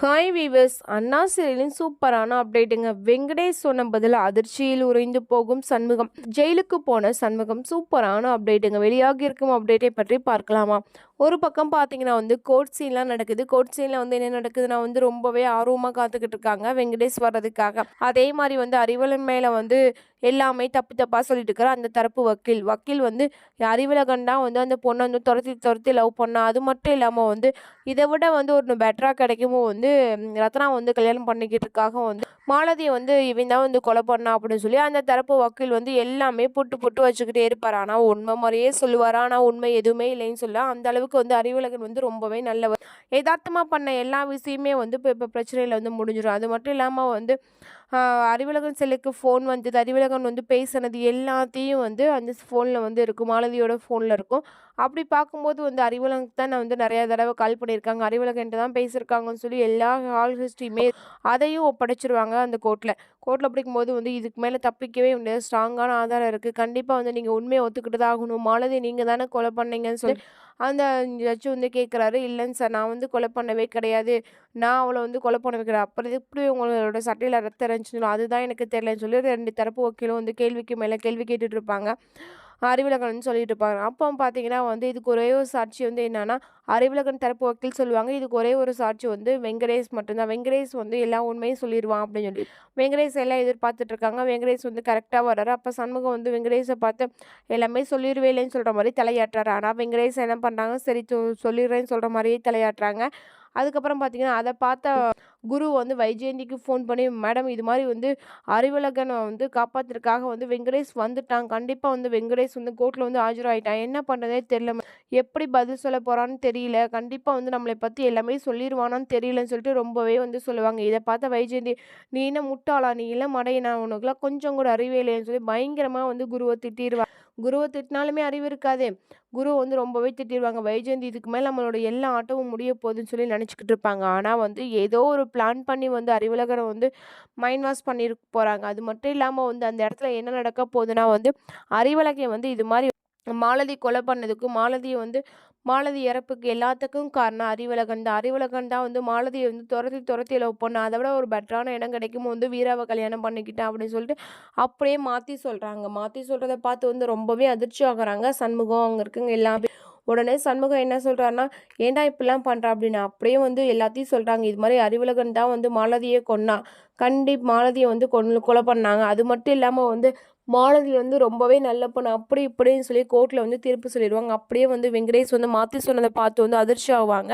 Hi viewers அண்ணா சீரியலின் சூப்பரான அப்டேட்டுங்க வெங்கடேஷ் சொன்ன பதில் அதிர்ச்சியில் உறைந்து போகும் சண்முகம். ஜெயிலுக்கு போன சண்முகம் சூப்பரான அப்டேட்டுங்க வெளியாகி இருக்கும் அப்டேட்டை பற்றி பார்க்கலாமா? ஒரு பக்கம் பார்த்தீங்கன்னா வந்து கோர்ட் சீன்லாம் நடக்குது. கோர்ட் சீனில் வந்து என்ன நடக்குதுன்னா வந்து ரொம்பவே ஆர்வமாக காத்துக்கிட்டு இருக்காங்க. வெங்கடேஷ் வர்றதுக்காக அதே மாதிரி வந்து அறிவலன் மேலே வந்து எல்லாமே தப்பு தப்பாக சொல்லிட்டு இருக்கிற அந்த தரப்பு வக்கீல். வக்கீல் வந்து அறிவலகன் தான் வந்து அந்த பொண்ணை வந்து துரத்தி துரத்தி லவ் பண்ணா. அது மட்டும் இல்லாமல் வந்து இதை விட வந்து ஒரு பெட்டராக கிடைக்குமோ வந்து ரத்னா வந்து கல்யாணம் பண்ணிக்கிட்டுருக்காக வந்து மாலதியை வந்து இவன் தான் வந்து கொலை பண்ணா அப்படின்னு சொல்லி அந்த தரப்பு வக்கீல் வந்து எல்லாமே புட்டு புட்டு வச்சுக்கிட்டே இருப்பார். ஆனால் உண்மை முறையே சொல்லுவார். ஆனால் உண்மை எதுவுமே இல்லைன்னு சொல்ல அந்த அளவுக்கு வந்து அறிவுலகன் வந்து ரொம்பவே நல்லவர். யதார்த்தமாக பண்ண எல்லா விஷயமே வந்து இப்போ இப்போ பிரச்சனையில் வந்து முடிஞ்சிடும் அது மட்டும் இல்லாமல் வந்து அறிவழகன் செல்லுக்கு ஃபோன் வந்தது. அறிவுலகன் வந்து பேசினது எல்லாத்தையும் வந்து அந்த ஃபோனில் வந்து இருக்கும். மாலதியோட ஃபோனில் இருக்கும். அப்படி பார்க்கும்போது வந்து அறிவழகன் தான் நான் வந்து நிறையா தடவை கால் பண்ணியிருக்காங்க. அறிவழகன்ட்டு தான் பேசியிருக்காங்கன்னு சொல்லி எல்லா ஹால் ஹிஸ்ட்ரியுமே அதையும் ஒப்படைச்சிருவாங்க அந்த கோர்ட்டில் கோர்ட்டில் பிடிக்கும்போது வந்து இதுக்கு மேலே தப்பிக்கவே முடியாது. ஸ்ட்ராங்கான ஆதாரம் இருக்குது கண்டிப்பாக வந்து நீங்கள் உண்மையை ஒத்துக்கிட்டு தான் ஆகணும். மாலதி நீங்கள் தானே கொலை பண்ணீங்கன்னு சொல்லி அந்த ஜட்ஜு வந்து கேட்குறாரு இல்லைங்க சார் நான் வந்து கொலை பண்ணவே கிடையாது. நான் அவளை வந்து கொலை பண்ண வைக்கிறேன். அப்புறம் எப்படி உங்களோட சட்டையில் ரத்தம் இருந்துச்சுன்னு அதுதான் எனக்கு தெரியலன்னு சொல்லி ரெண்டு தரப்பு வக்கீலும் வந்து கேள்விக்கு மேலே கேள்வி கேட்டுட்ருப்பாங்க அறிவிலகன் சொல்லிட்டு இருப்பாங்க. அப்போ பார்த்தீங்கன்னா வந்து இதுக்கு ஒரே ஒரு சாட்சி வந்து என்னன்னா அறிவிலகன் தரப்பு வக்கீல் சொல்லுவாங்க. இதுக்கு ஒரே ஒரு சாட்சி வந்து வெங்கடேஷ் மட்டும்தான். வெங்கடேஷ் வந்து எல்லா உண்மையும் சொல்லிடுவான் அப்படின்னு சொல்லி. வெங்கடேஷ் எல்லாம் எதிர்பார்த்துட்டு இருக்காங்க. வெங்கடேஷ் வந்து கரெக்டாக வர்றாரு. அப்போ சண்முகம் வந்து வெங்கடேஷை பார்த்து எல்லாமே சொல்லிடுவே இல்லைன்னு சொல்கிற மாதிரி தலையாட்டுறாரு. ஆனால் வெங்கடேஷ் என்ன பண்ணுறாங்க சரி சொல்லிடுறேன்னு சொல்கிற மாதிரியே தலையாட்டுறாங்க. அதுக்கப்புறம் பார்த்தீங்கன்னா அதை பார்த்த குரு வந்து வைஜெயந்திக்கு ஃபோன் பண்ணி மேடம் இது மாதிரி வந்து அறிவுலகனை வந்து காப்பாற்றுறதுக்காக வந்து வெங்கடேஷ் வந்துட்டான். கண்டிப்பாக வந்து வெங்கடேஷ் வந்து கோர்ட்டில் வந்து ஆஜராகிட்டான் என்ன பண்ணுறதே தெரியல. எப்படி பதில் சொல்ல போகிறான்னு தெரியல. கண்டிப்பாக வந்து நம்மளை பற்றி எல்லாமே சொல்லிடுவானான்னு தெரியலன்னு சொல்லிட்டு ரொம்பவே வந்து சொல்லுவாங்க. இதை பார்த்த வைஜெயந்தி நீ என்ன முட்டாளா? நீ இல்லை மடையினா? உனக்குலாம் கொஞ்சம் கூட அறிவே இல்லைன்னு சொல்லி பயங்கரமாக வந்து குருவை திட்டிடுவான் குருவை திட்டினாலுமே அறிவு இருக்காதே. குரு வந்து ரொம்பவே திட்டிடுவாங்க வைஜெயந்தி இதுக்கு மேலே நம்மளோட எல்லா ஆட்டமும் முடிய போகுதுன்னு சொல்லி நினச்சிக்கிட்டு இருப்பாங்க. ஆனால் வந்து ஏதோ ஒரு பிளான் பண்ணி வந்து அறிவுலகரை வந்து மைண்ட் வாஷ் பண்ணி போகிறாங்க அது மட்டும் இல்லாமல் வந்து அந்த இடத்துல என்ன நடக்க போகுதுன்னா வந்து அறிவுலகை வந்து இது மாதிரி மாலதி கொலை பண்ணதுக்கு மாலதியை வந்து மாலதி இறப்புக்கு எல்லாத்துக்கும் காரணம் அறிவுலகன் தான். அறிவுலகன் தான் வந்து மாலதியை வந்து துரத்தி துரத்தி லவ் பண்ண. அதை விட ஒரு பெட்டரான இடம் கிடைக்கும். வந்து வீராவை கல்யாணம் பண்ணிக்கிட்டேன் அப்படின்னு சொல்லிட்டு அப்படியே மாற்றி சொல்கிறாங்க மாற்றி சொல்கிறத பார்த்து வந்து ரொம்பவே அதிர்ச்சி ஆகுறாங்க. சண்முகம் அங்கே இருக்குங்க எல்லாமே. உடனே சண்முகம் என்ன சொல்கிறாருன்னா ஏன்டா இப்படிலாம் பண்ணுறா அப்படின்னு அப்படியே வந்து எல்லாத்தையும் சொல்கிறாங்க இது மாதிரி அறிவுலகன் தான் வந்து மாலதியை கொன்னா. கண்டி மாலதியை வந்து கொண்டு கொலை பண்ணாங்க. அது மட்டும் இல்லாமல் வந்து மாலதி வந்து ரொம்பவே நல்ல பொண்ணு. அப்படி இப்படின்னு சொல்லி கோர்ட்டில் வந்து தீர்ப்பு சொல்லிடுவாங்க. அப்படியே வந்து வெங்கடேஷ் வந்து மாற்றி சொன்னதை பார்த்து வந்து அதிர்ச்சி ஆவாங்க.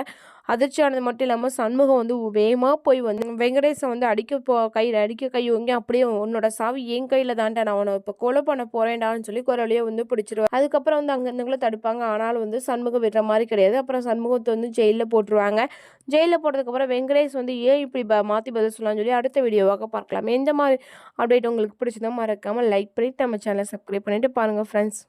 அதிர்ச்சியானது மட்டும் இல்லாமல் சண்முகம் வந்து வேகமாக போய் வந்து வெங்கடேசன் வந்து அடிக்க போ கையில் அடிக்க கை ஓங்கி அப்படியே உன்னோட சாவி என் கையில் தான்டா நான் அவனை இப்போ கொலை பண்ண போகிறேன்டான்னு சொல்லி குரலையே வந்து பிடிச்சிருவேன். அதுக்கப்புறம் வந்து அங்கே தடுப்பாங்க. ஆனாலும் வந்து சண்முகம் விடுற மாதிரி கிடையாது. அப்புறம் சண்முகத்தை வந்து ஜெயிலில் போட்டுருவாங்க. ஜெயிலில் போட்டதுக்கப்புறம் வெங்கடேஷ் வந்து ஏன் இப்படி மாற்றி பதில் சொல்லலாம்னு சொல்லி அடுத்த வீடியோவாக பார்க்கலாம். எந்த மாதிரி அப்டேட் உங்களுக்கு பிடிச்சதோ மறக்காமல் லைக் பண்ணிவிட்டு நம்ம சேனலை சப்ஸ்கிரைப் பண்ணிவிட்டு பாருங்கள் ஃப்ரெண்ட்ஸ்